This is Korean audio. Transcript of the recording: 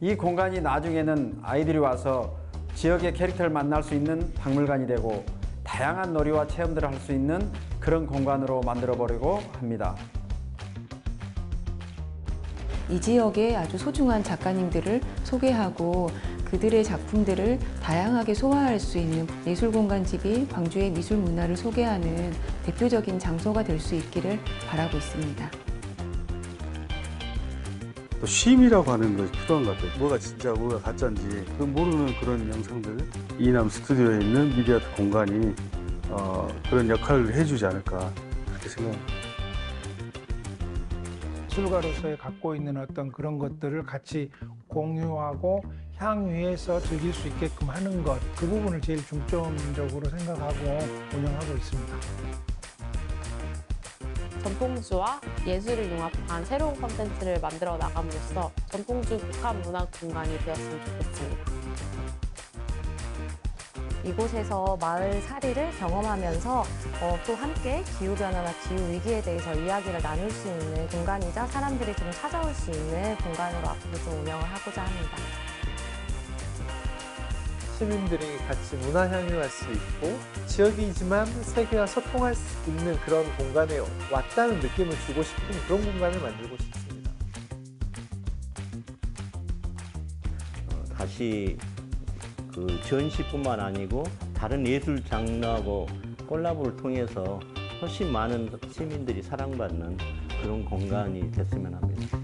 이 공간이 나중에는 아이들이 와서 지역의 캐릭터를 만날 수 있는 박물관이 되고 다양한 놀이와 체험들을 할 수 있는 그런 공간으로 만들어 보려고 합니다. 이 지역의 아주 소중한 작가님들을 소개하고 그들의 작품들을 다양하게 소화할 수 있는 예술공간집이 광주의 미술 문화를 소개하는 대표적인 장소가 될 수 있기를 바라고 있습니다. 또 쉼이라고 하는 것이 필요한 것 같아요. 뭐가 진짜, 뭐가 가짜인지 그 모르는 그런 영상들. 이남 스튜디오에 있는 미디어아트 공간이 어, 그런 역할을 해주지 않을까 그렇게 생각합니다. 예술가로서의 갖고 있는 어떤 그런 것들을 같이 공유하고 향유해서 즐길 수 있게끔 하는 것 그 부분을 제일 중점적으로 생각하고 운영하고 있습니다. 전통주와 예술을 융합한 새로운 콘텐츠를 만들어 나감으로써 전통주 복합 문화 공간이 되었으면 좋겠습니다. 이곳에서 마을 살이를 경험하면서 어, 또 함께 기후변화나 기후위기에 대해서 이야기를 나눌 수 있는 공간이자 사람들이 좀 찾아올 수 있는 공간으로 앞으로 좀 운영을 하고자 합니다. 시민들이 같이 문화 향유할 수 있고 지역이지만 세계와 소통할 수 있는 그런 공간에 왔다는 느낌을 주고 싶은 그런 공간을 만들고 싶습니다. 어, 다시 그 전시뿐만 아니고 다른 예술 장르하고 콜라보를 통해서 훨씬 많은 시민들이 사랑받는 그런 공간이 됐으면 합니다.